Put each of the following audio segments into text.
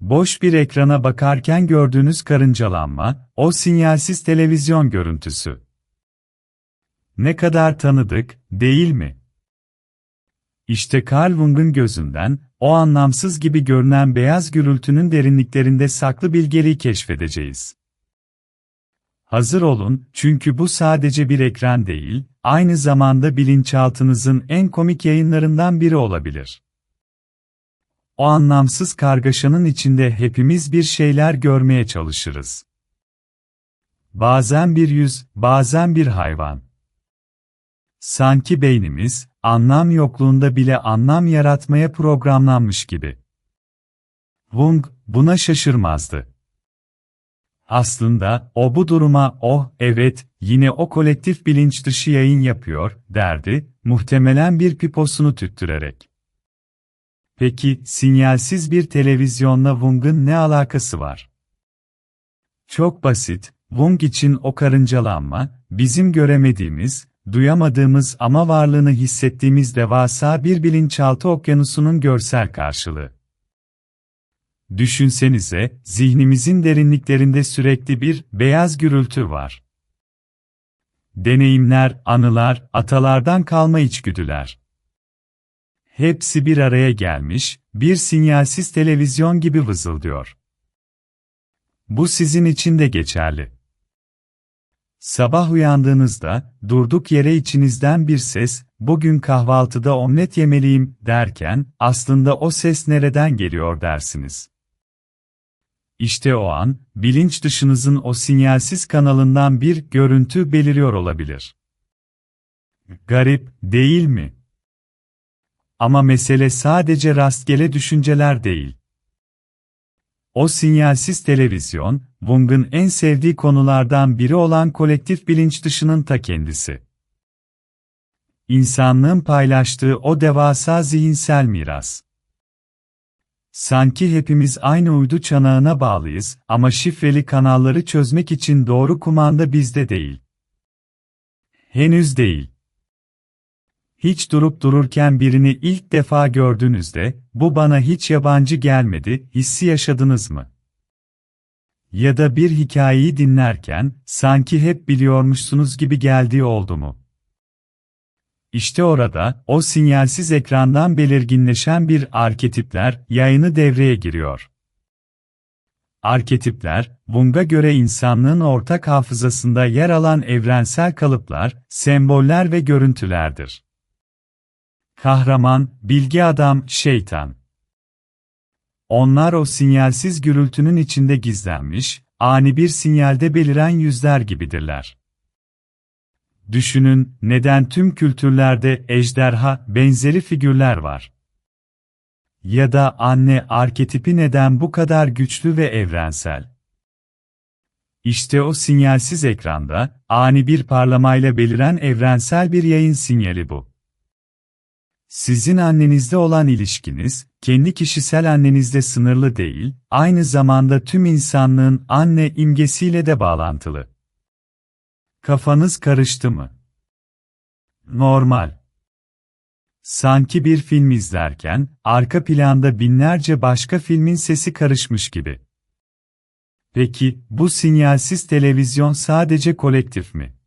Boş bir ekrana bakarken gördüğünüz karıncalanma, o sinyalsiz televizyon görüntüsü. Ne kadar tanıdık, değil mi? İşte Carl Jung'un gözünden, o anlamsız gibi görünen beyaz gürültünün derinliklerinde saklı bilgeliği keşfedeceğiz. Hazır olun, çünkü bu sadece bir ekran değil, aynı zamanda bilinçaltınızın en komik yayınlarından biri olabilir. O anlamsız kargaşanın içinde hepimiz bir şeyler görmeye çalışırız. Bazen bir yüz, bazen bir hayvan. Sanki beynimiz, anlam yokluğunda bile anlam yaratmaya programlanmış gibi. Wung, buna şaşırmazdı. Aslında, o bu duruma, oh, evet, yine o kolektif bilinç dışı yayın yapıyor, derdi, muhtemelen bir piposunu tüttürerek. Peki, sinyalsiz bir televizyonla Wung'un ne alakası var? Çok basit, Wung için o karıncalanma, bizim göremediğimiz, duyamadığımız ama varlığını hissettiğimiz devasa bir bilinçaltı okyanusunun görsel karşılığı. Düşünsenize, zihnimizin derinliklerinde sürekli bir beyaz gürültü var. Deneyimler, anılar, atalardan kalma içgüdüler. Hepsi bir araya gelmiş, bir sinyalsiz televizyon gibi vızıldıyor. Bu sizin için de geçerli. Sabah uyandığınızda, durduk yere içinizden bir ses, bugün kahvaltıda omlet yemeliyim, derken, aslında o ses nereden geliyor dersiniz. İşte o an, bilinç dışınızın o sinyalsiz kanalından bir görüntü beliriyor olabilir. Garip, değil mi? Ama mesele sadece rastgele düşünceler değil. O sinyalsiz televizyon, Wung'un en sevdiği konulardan biri olan kolektif bilinç dışının ta kendisi. İnsanlığın paylaştığı o devasa zihinsel miras. Sanki hepimiz aynı uydu çanağına bağlıyız ama şifreli kanalları çözmek için doğru kumanda bizde değil. Henüz değil. Hiç durup dururken birini ilk defa gördüğünüzde, bu bana hiç yabancı gelmedi, hissi yaşadınız mı? Ya da bir hikayeyi dinlerken, sanki hep biliyormuşsunuz gibi geldiği oldu mu? İşte orada, o sinyalsiz ekrandan belirginleşen bir arketipler yayını devreye giriyor. Arketipler, Jung'a göre insanlığın ortak hafızasında yer alan evrensel kalıplar, semboller ve görüntülerdir. Kahraman, bilgi adam, şeytan. Onlar o sinyalsiz gürültünün içinde gizlenmiş, ani bir sinyalde beliren yüzler gibidirler. Düşünün, neden tüm kültürlerde ejderha benzeri figürler var? Ya da anne arketipi neden bu kadar güçlü ve evrensel? İşte o sinyalsiz ekranda, ani bir parlamayla beliren evrensel bir yayın sinyali bu. Sizin annenizde olan ilişkiniz, kendi kişisel annenizde sınırlı değil, aynı zamanda tüm insanlığın anne imgesiyle de bağlantılı. Kafanız karıştı mı? Normal. Sanki bir film izlerken, arka planda binlerce başka filmin sesi karışmış gibi. Peki, bu sinyalsiz televizyon sadece kolektif mi?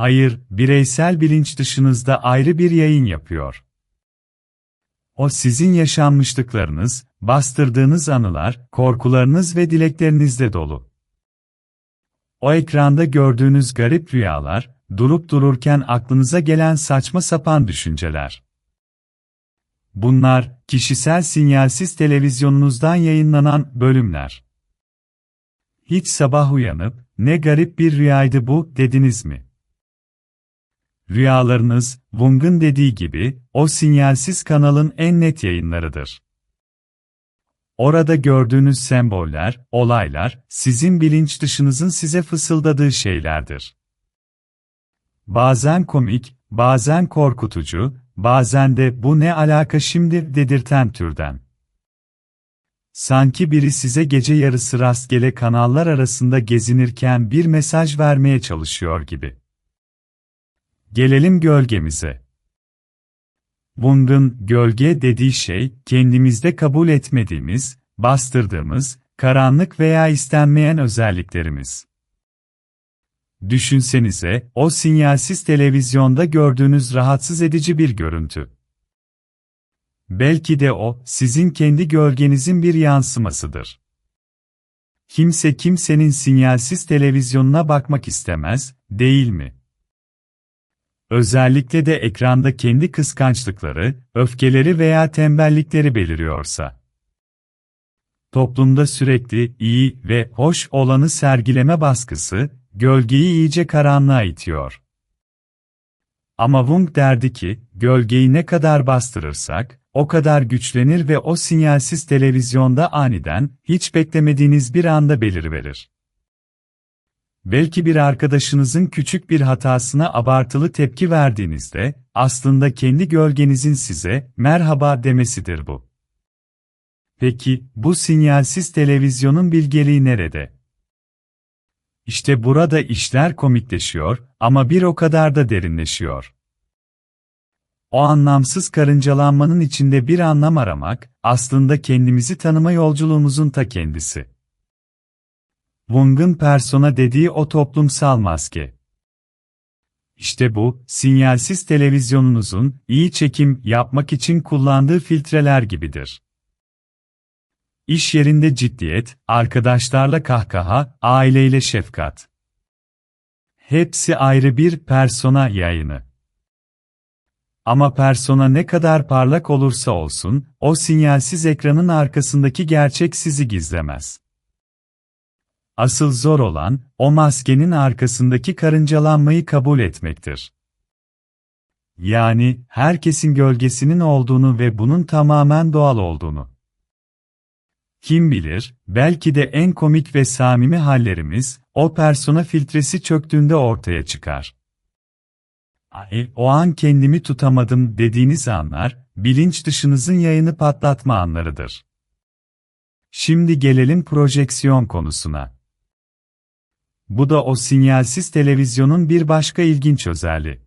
Hayır, bireysel bilinç dışınızda ayrı bir yayın yapıyor. O sizin yaşanmışlıklarınız, bastırdığınız anılar, korkularınız ve dileklerinizle dolu. O ekranda gördüğünüz garip rüyalar, durup dururken aklınıza gelen saçma sapan düşünceler. Bunlar, kişisel sinyalsiz televizyonunuzdan yayınlanan bölümler. Hiç sabah uyanıp, ne garip bir rüyaydı bu, dediniz mi? Rüyalarınız, Wung'un dediği gibi, o sinyalsiz kanalın en net yayınlarıdır. Orada gördüğünüz semboller, olaylar, sizin bilinç dışınızın size fısıldadığı şeylerdir. Bazen komik, bazen korkutucu, bazen de bu ne alaka şimdi dedirten türden. Sanki biri size gece yarısı rastgele kanallar arasında gezinirken bir mesaj vermeye çalışıyor gibi. Gelelim gölgemize. Wung'un gölge dediği şey, kendimizde kabul etmediğimiz, bastırdığımız, karanlık veya istenmeyen özelliklerimiz. Düşünsenize, o sinyalsiz televizyonda gördüğünüz rahatsız edici bir görüntü. Belki de o, sizin kendi gölgenizin bir yansımasıdır. Kimse kimsenin sinyalsiz televizyonuna bakmak istemez, değil mi? Özellikle de ekranda kendi kıskançlıkları, öfkeleri veya tembellikleri beliriyorsa. Toplumda sürekli iyi ve hoş olanı sergileme baskısı, gölgeyi iyice karanlığa itiyor. Ama Wung derdi ki, gölgeyi ne kadar bastırırsak, o kadar güçlenir ve o sinyalsiz televizyonda aniden, hiç beklemediğiniz bir anda beliriverir. Belki bir arkadaşınızın küçük bir hatasına abartılı tepki verdiğinizde, aslında kendi gölgenizin size, merhaba demesidir bu. Peki, bu sinyalsiz televizyonun bilgeliği nerede? İşte burada işler komikleşiyor ama bir o kadar da derinleşiyor. O anlamsız karıncalanmanın içinde bir anlam aramak, aslında kendimizi tanıma yolculuğumuzun ta kendisi. Wung'un persona dediği o toplumsal maske. İşte bu, sinyalsiz televizyonunuzun, iyi çekim yapmak için kullandığı filtreler gibidir. İş yerinde ciddiyet, arkadaşlarla kahkaha, aileyle şefkat. Hepsi ayrı bir persona yayını. Ama persona ne kadar parlak olursa olsun, o sinyalsiz ekranın arkasındaki gerçek sizi gizlemez. Asıl zor olan, o maskenin arkasındaki karıncalanmayı kabul etmektir. Yani, herkesin gölgesinin olduğunu ve bunun tamamen doğal olduğunu. Kim bilir, belki de en komik ve samimi hallerimiz, o persona filtresi çöktüğünde ortaya çıkar. Ay, o an kendimi tutamadım dediğiniz anlar, bilinç dışınızın yayını patlatma anlarıdır. Şimdi gelelim projeksiyon konusuna. Bu da o sinyalsiz televizyonun bir başka ilginç özelliği.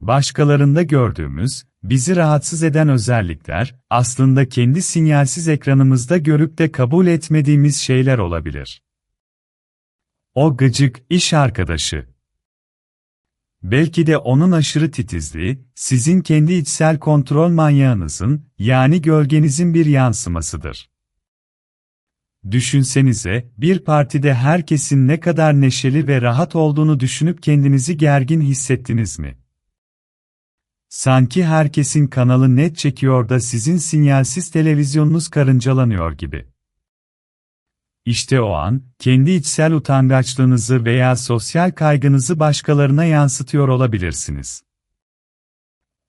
Başkalarında gördüğümüz, bizi rahatsız eden özellikler, aslında kendi sinyalsiz ekranımızda görüp de kabul etmediğimiz şeyler olabilir. O gıcık, iş arkadaşı. Belki de onun aşırı titizliği, sizin kendi içsel kontrol manyağınızın, yani gölgenizin bir yansımasıdır. Düşünsenize, bir partide herkesin ne kadar neşeli ve rahat olduğunu düşünüp kendinizi gergin hissettiniz mi? Sanki herkesin kanalı net çekiyor da sizin sinyalsiz televizyonunuz karıncalanıyor gibi. İşte o an, kendi içsel utangaçlığınızı veya sosyal kaygınızı başkalarına yansıtıyor olabilirsiniz.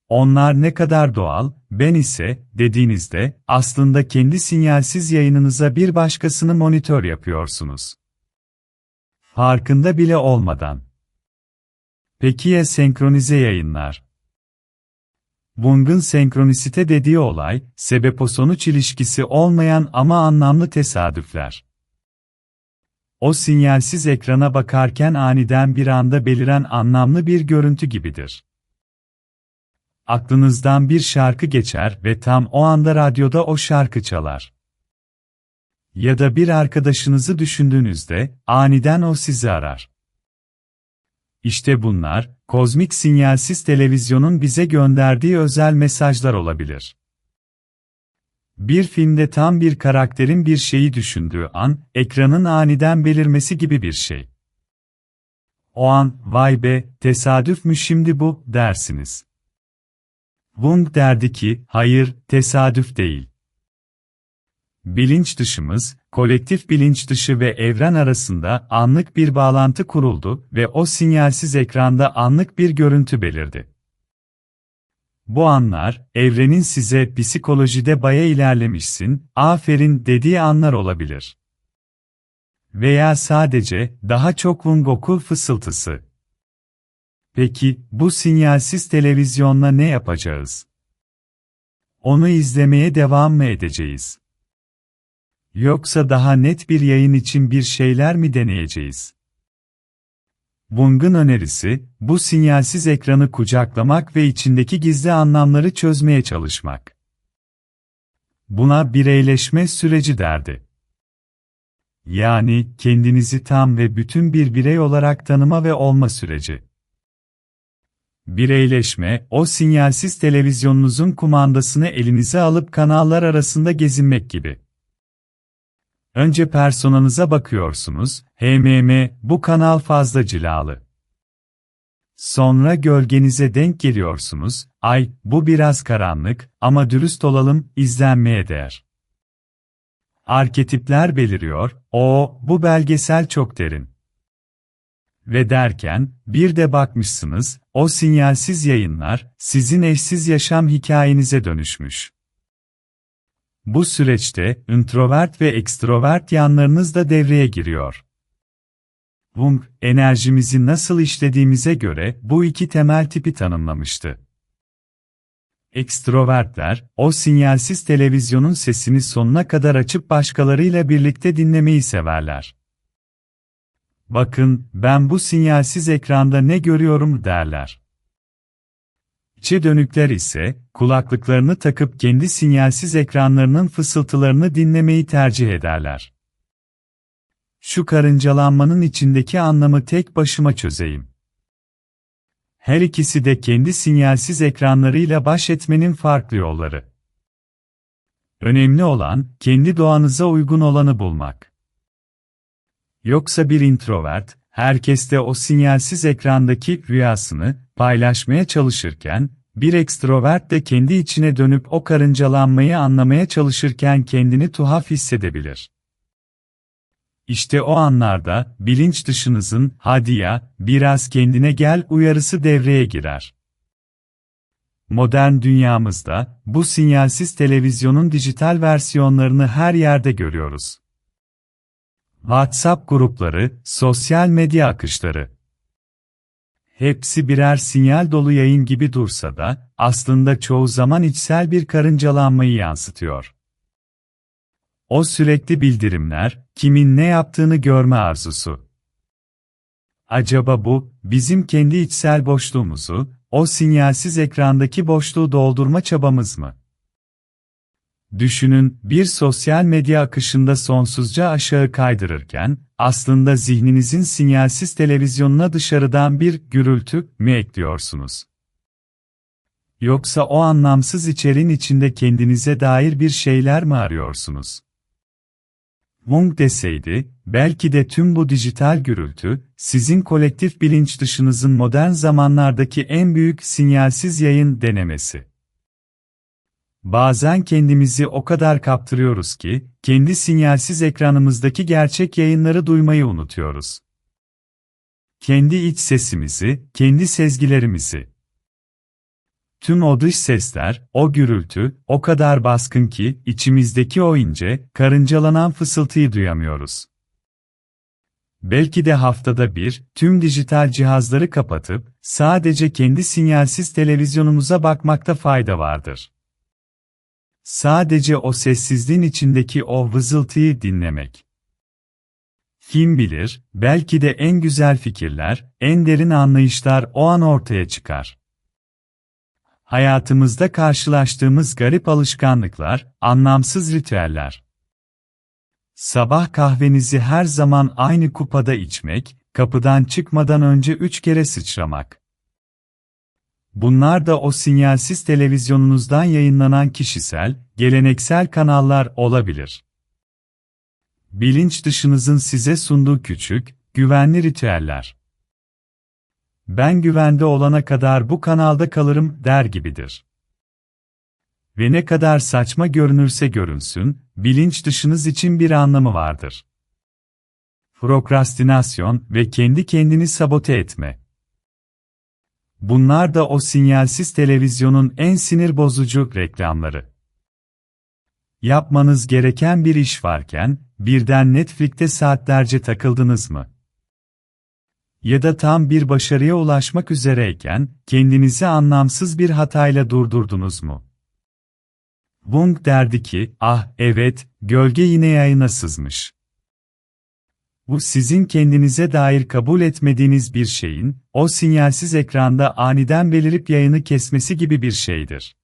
Onlar ne kadar doğal, ben ise, dediğinizde, aslında kendi sinyalsiz yayınınıza bir başkasını monitör yapıyorsunuz. Farkında bile olmadan. Peki ya senkronize yayınlar? Wung'un senkronisite dediği olay, sebep-sonuç ilişkisi olmayan ama anlamlı tesadüfler. O sinyalsiz ekrana bakarken aniden bir anda beliren anlamlı bir görüntü gibidir. Aklınızdan bir şarkı geçer ve tam o anda radyoda o şarkı çalar. Ya da bir arkadaşınızı düşündüğünüzde, aniden o sizi arar. İşte bunlar, kozmik sinyalsiz televizyonun bize gönderdiği özel mesajlar olabilir. Bir filmde tam bir karakterin bir şeyi düşündüğü an, ekranın aniden belirmesi gibi bir şey. O an, vay be, tesadüf mü şimdi bu, dersiniz. Wung derdi ki, hayır, tesadüf değil. Bilinç dışımız, kolektif bilinç dışı ve evren arasında anlık bir bağlantı kuruldu ve o sinyalsiz ekranda anlık bir görüntü belirdi. Bu anlar, evrenin size psikolojide baya ilerlemişsin, aferin dediği anlar olabilir. Veya sadece, daha çok Wungoku fısıltısı. Peki, bu sinyalsiz televizyonla ne yapacağız? Onu izlemeye devam mı edeceğiz? Yoksa daha net bir yayın için bir şeyler mi deneyeceğiz? Wung'un önerisi, bu sinyalsiz ekranı kucaklamak ve içindeki gizli anlamları çözmeye çalışmak. Buna bireyleşme süreci derdi. Yani kendinizi tam ve bütün bir birey olarak tanıma ve olma süreci. Bireyleşme, o sinyalsiz televizyonunuzun kumandasını elinize alıp kanallar arasında gezinmek gibi. Önce personanıza bakıyorsunuz, HMM, bu kanal fazla cilalı. Sonra gölgenize denk geliyorsunuz, ay, bu biraz karanlık, ama dürüst olalım, izlenmeye değer. Arketipler beliriyor, o, bu belgesel çok derin. Ve derken, bir de bakmışsınız, o sinyalsiz yayınlar, sizin eşsiz yaşam hikayenize dönüşmüş. Bu süreçte, introvert ve ekstrovert yanlarınız da devreye giriyor. Wung, enerjimizi nasıl işlediğimize göre bu iki temel tipi tanımlamıştı. Ekstrovertler, o sinyalsiz televizyonun sesini sonuna kadar açıp başkalarıyla birlikte dinlemeyi severler. Bakın, ben bu sinyalsiz ekranda ne görüyorum derler. İçe dönükler ise, kulaklıklarını takıp kendi sinyalsiz ekranlarının fısıltılarını dinlemeyi tercih ederler. Şu karıncalanmanın içindeki anlamı tek başıma çözeyim. Her ikisi de kendi sinyalsiz ekranlarıyla baş etmenin farklı yolları. Önemli olan, kendi doğanıza uygun olanı bulmak. Yoksa bir introvert, herkeste o sinyalsiz ekrandaki rüyasını paylaşmaya çalışırken, bir ekstrovert de kendi içine dönüp o karıncalanmayı anlamaya çalışırken kendini tuhaf hissedebilir. İşte o anlarda, bilinç dışınızın, hadi ya, biraz kendine gel uyarısı devreye girer. Modern dünyamızda, bu sinyalsiz televizyonun dijital versiyonlarını her yerde görüyoruz. WhatsApp grupları, sosyal medya akışları. Hepsi birer sinyal dolu yayın gibi dursa da, aslında çoğu zaman içsel bir karıncalanmayı yansıtıyor. O sürekli bildirimler, kimin ne yaptığını görme arzusu. Acaba bu, bizim kendi içsel boşluğumuzu, o sinyalsiz ekrandaki boşluğu doldurma çabamız mı? Düşünün, bir sosyal medya akışında sonsuzca aşağı kaydırırken, aslında zihninizin sinyalsiz televizyonuna dışarıdan bir gürültü mi ekliyorsunuz? Yoksa o anlamsız içeriğin içinde kendinize dair bir şeyler mi arıyorsunuz? Wong deseydi, belki de tüm bu dijital gürültü, sizin kolektif bilinç dışınızın modern zamanlardaki en büyük sinyalsiz yayın denemesi. Bazen kendimizi o kadar kaptırıyoruz ki, kendi sinyalsiz ekranımızdaki gerçek yayınları duymayı unutuyoruz. Kendi iç sesimizi, kendi sezgilerimizi. Tüm o dış sesler, o gürültü, o kadar baskın ki, içimizdeki o ince, karıncalanan fısıltıyı duyamıyoruz. Belki de haftada bir, tüm dijital cihazları kapatıp, sadece kendi sinyalsiz televizyonumuza bakmakta fayda vardır. Sadece o sessizliğin içindeki o vızıltıyı dinlemek. Kim bilir, belki de en güzel fikirler, en derin anlayışlar o an ortaya çıkar. Hayatımızda karşılaştığımız garip alışkanlıklar, anlamsız ritüeller. Sabah kahvenizi her zaman aynı kupada içmek, kapıdan çıkmadan önce üç kere sıçramak. Bunlar da o sinyalsiz televizyonunuzdan yayınlanan kişisel, geleneksel kanallar olabilir. Bilinç dışınızın size sunduğu küçük, güvenli ritüeller. Ben güvende olana kadar bu kanalda kalırım der gibidir. Ve ne kadar saçma görünürse görünsün, bilinç dışınız için bir anlamı vardır. Prokrastinasyon ve kendi kendini sabote etme. Bunlar da o sinyalsiz televizyonun en sinir bozucu reklamları. Yapmanız gereken bir iş varken, birden Netflix'te saatlerce takıldınız mı? Ya da tam bir başarıya ulaşmak üzereyken, kendinizi anlamsız bir hatayla durdurdunuz mu? Wung derdi ki, ah evet, gölge yine yayına sızmış. Bu sizin kendinize dair kabul etmediğiniz bir şeyin, o sinyalsiz ekranda aniden belirip yayını kesmesi gibi bir şeydir.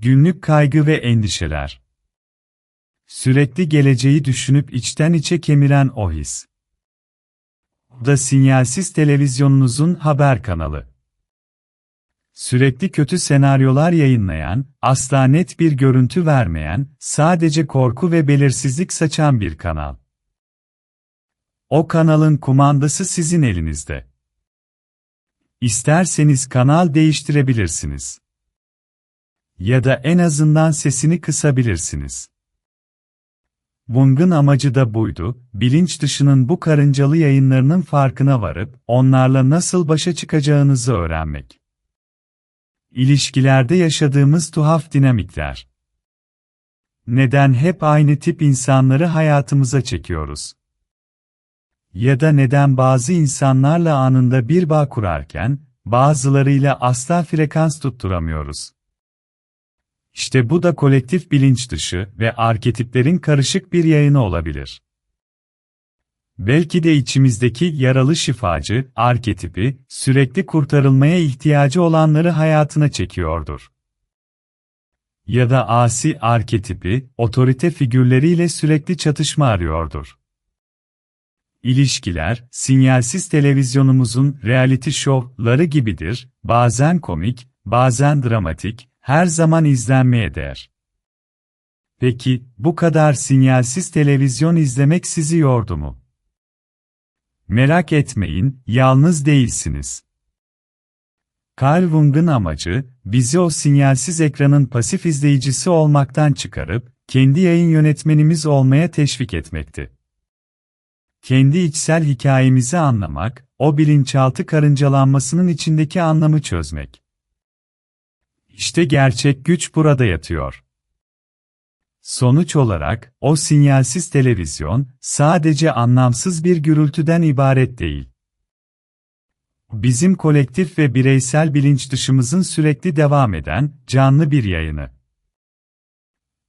Günlük kaygı ve endişeler. Sürekli geleceği düşünüp içten içe kemiren o his. Da sinyalsiz televizyonunuzun haber kanalı. Sürekli kötü senaryolar yayınlayan, asla net bir görüntü vermeyen, sadece korku ve belirsizlik saçan bir kanal. O kanalın kumandası sizin elinizde. İsterseniz kanal değiştirebilirsiniz. Ya da en azından sesini kısabilirsiniz. Wung'un amacı da buydu, bilinç dışının bu karıncalı yayınlarının farkına varıp, onlarla nasıl başa çıkacağınızı öğrenmek. İlişkilerde yaşadığımız tuhaf dinamikler. Neden hep aynı tip insanları hayatımıza çekiyoruz? Ya da neden bazı insanlarla anında bir bağ kurarken, bazılarıyla asla frekans tutturamıyoruz? İşte bu da kolektif bilinç dışı ve arketiplerin karışık bir yayını olabilir. Belki de içimizdeki yaralı şifacı, arketipi, sürekli kurtarılmaya ihtiyacı olanları hayatına çekiyordur. Ya da asi arketipi, otorite figürleriyle sürekli çatışma arıyordur. İlişkiler, sinyalsiz televizyonumuzun reality show'ları gibidir, bazen komik, bazen dramatik, her zaman izlenmeye değer. Peki, bu kadar sinyalsiz televizyon izlemek sizi yordu mu? Merak etmeyin, yalnız değilsiniz. Carl Jung'un amacı, bizi o sinyalsiz ekranın pasif izleyicisi olmaktan çıkarıp, kendi yayın yönetmenimiz olmaya teşvik etmekti. Kendi içsel hikayemizi anlamak, o bilinçaltı karıncalanmasının içindeki anlamı çözmek. İşte gerçek güç burada yatıyor. Sonuç olarak, o sinyalsiz televizyon, sadece anlamsız bir gürültüden ibaret değil. Bizim kolektif ve bireysel bilinç dışımızın sürekli devam eden, canlı bir yayını.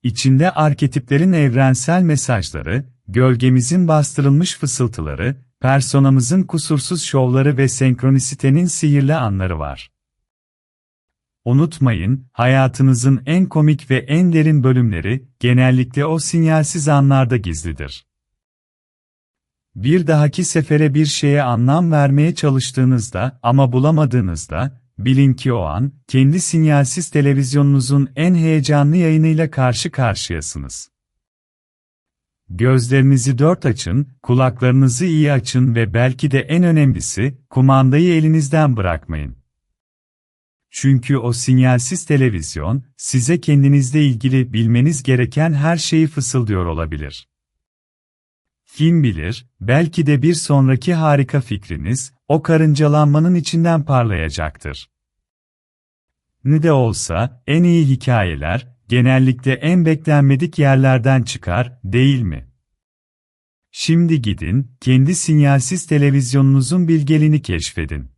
İçinde arketiplerin evrensel mesajları, gölgemizin bastırılmış fısıltıları, personamızın kusursuz şovları ve senkronisitenin sihirli anları var. Unutmayın, hayatınızın en komik ve en derin bölümleri, genellikle o sinyalsiz anlarda gizlidir. Bir dahaki sefere bir şeye anlam vermeye çalıştığınızda ama bulamadığınızda, bilin ki o an, kendi sinyalsiz televizyonunuzun en heyecanlı yayınıyla karşı karşıyasınız. Gözlerinizi dört açın, kulaklarınızı iyi açın ve belki de en önemlisi, kumandayı elinizden bırakmayın. Çünkü o sinyalsiz televizyon, size kendinizle ilgili bilmeniz gereken her şeyi fısıldıyor olabilir. Kim bilir, belki de bir sonraki harika fikriniz, o karıncalanmanın içinden parlayacaktır. Ne de olsa, en iyi hikayeler, genellikle en beklenmedik yerlerden çıkar, değil mi? Şimdi gidin, kendi sinyalsiz televizyonunuzun bilgeliğini keşfedin.